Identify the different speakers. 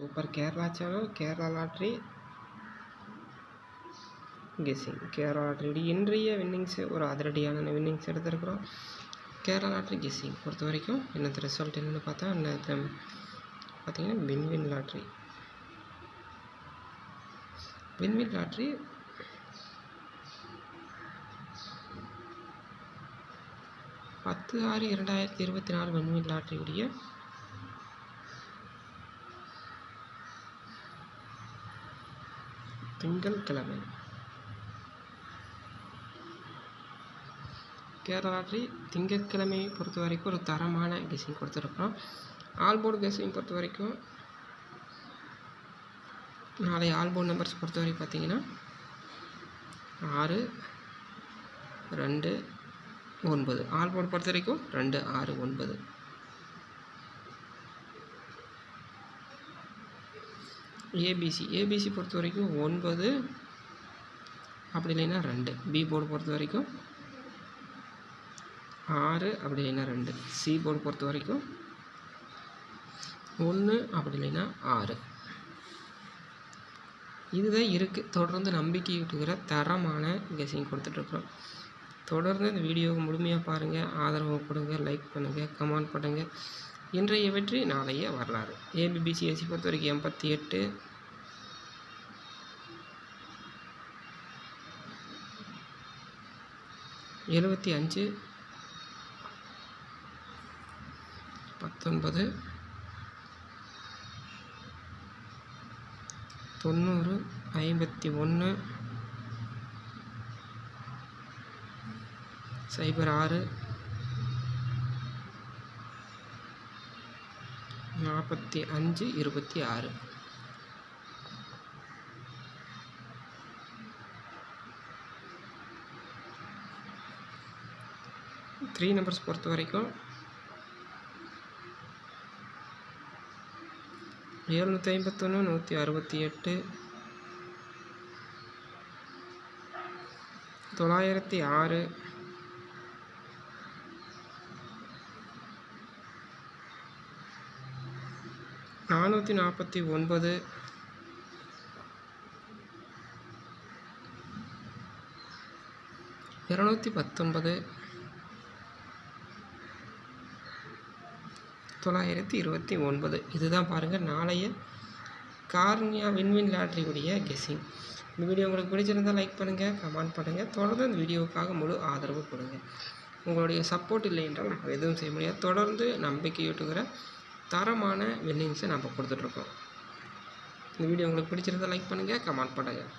Speaker 1: Super Kerala channel Kerala lottery guessing Kerala lottery இன்றைய winnings ஒரு அதிரடியான வின்னிங்ஸ் எடுத்திருக்கிறோம். கேரளா லாட்ரி கெஸ்ஸிங் பொறுத்த வரைக்கும் என்னது ரிசல்ட் என்னென்னு பார்த்தா என்னது பார்த்தீங்கன்னா வின்வின் லாட்ரி வின்வின் லாட்ரி பத்து ஆறு இரண்டாயிரத்தி இருபத்தி நாலு வின்வின் லாட்ரியுடைய திங்கட்கிழமை கேரளா லாட்ரி திங்கட்கிழமையை பொறுத்த வரைக்கும் ஒரு தரமான கெஸ்ஸிங் கொடுத்துருக்குறோம். ஆல்போர்டு கெஸ்ஸிங் பொறுத்த வரைக்கும் நாளை ஆல்போர்டு நம்பர்ஸ் பொறுத்த வரைக்கும் பார்த்தீங்கன்னா ஆறு ரெண்டு ஒன்பது. ஆல்போர்டு பொறுத்த வரைக்கும் ரெண்டு ஆறு ஒன்பது. ஏபிசி ஏபிசி பொறுத்த வரைக்கும் ஒன்பது அப்படி இல்லைன்னா ரெண்டு. பி போர்டு பொறுத்த வரைக்கும் ஆறு அப்படி இல்லைன்னா ரெண்டு. சி போர்டு பொறுத்த வரைக்கும் ஒன்று அப்படி இல்லைன்னா ஆறு. இதுதான் இருக்குது தொடர்ந்து நம்பிக்கை விட்டுக்கிற தரமான கெஸிங் கொடுத்துட்ருக்குறோம். தொடர்ந்து இந்த வீடியோவை முழுமையாக பாருங்கள் ஆதரவு கொடுங்க லைக் பண்ணுங்கள் கமெண்ட் பண்ணுங்கள் இன்றைய வெற்றி நாளைய வரலாறு. ஏபிபிசிஎஸ்சி பொறுத்த வரைக்கும் எண்பத்தி எட்டு. எழுபத்தி அஞ்சு. பத்தொன்பது. தொண்ணூறு. ஐம்பத்தி ஒன்று. சைபர் ஆறு. நாற்பத்தி அஞ்சு இருபத்தி ஆறு. த்ரீ நம்பர்ஸ் பொறுத்த வரைக்கும் எழுநூற்றி ஐம்பத்தொன்று நூற்றி அறுபத்தி எட்டு. தொள்ளாயிரத்தி ஆறு. நானூற்றி நாற்பத்தி ஒன்பது. இரநூத்தி பத்தொன்பது. தொள்ளாயிரத்தி இருபத்தி ஒன்பது. இதுதான் பாருங்கள் நாளைய கார்னியா விண்வின் லாட்ரியுடைய கெஸ்ஸிங் இந்த வீடியோ உங்களுக்கு பிடிச்சிருந்தால் லைக் பண்ணுங்கள் கமெண்ட் பண்ணுங்கள் தொடர்ந்து இந்த வீடியோவுக்காக முழு ஆதரவு கொடுங்க. உங்களுடைய சப்போர்ட் இல்லை என்றால் நம்ம எதுவும் செய்ய முடியாது. தொடர்ந்து நம்பிக்கையூட்டுகிற தரமான வின்னிங்ஸை நம்ம கொடுத்துட்ருக்கோம். இந்த வீடியோ உங்களுக்கு பிடிச்சிருந்தால் லைக் பண்ணுங்கள் கமெண்ட் பண்ணுங்கள்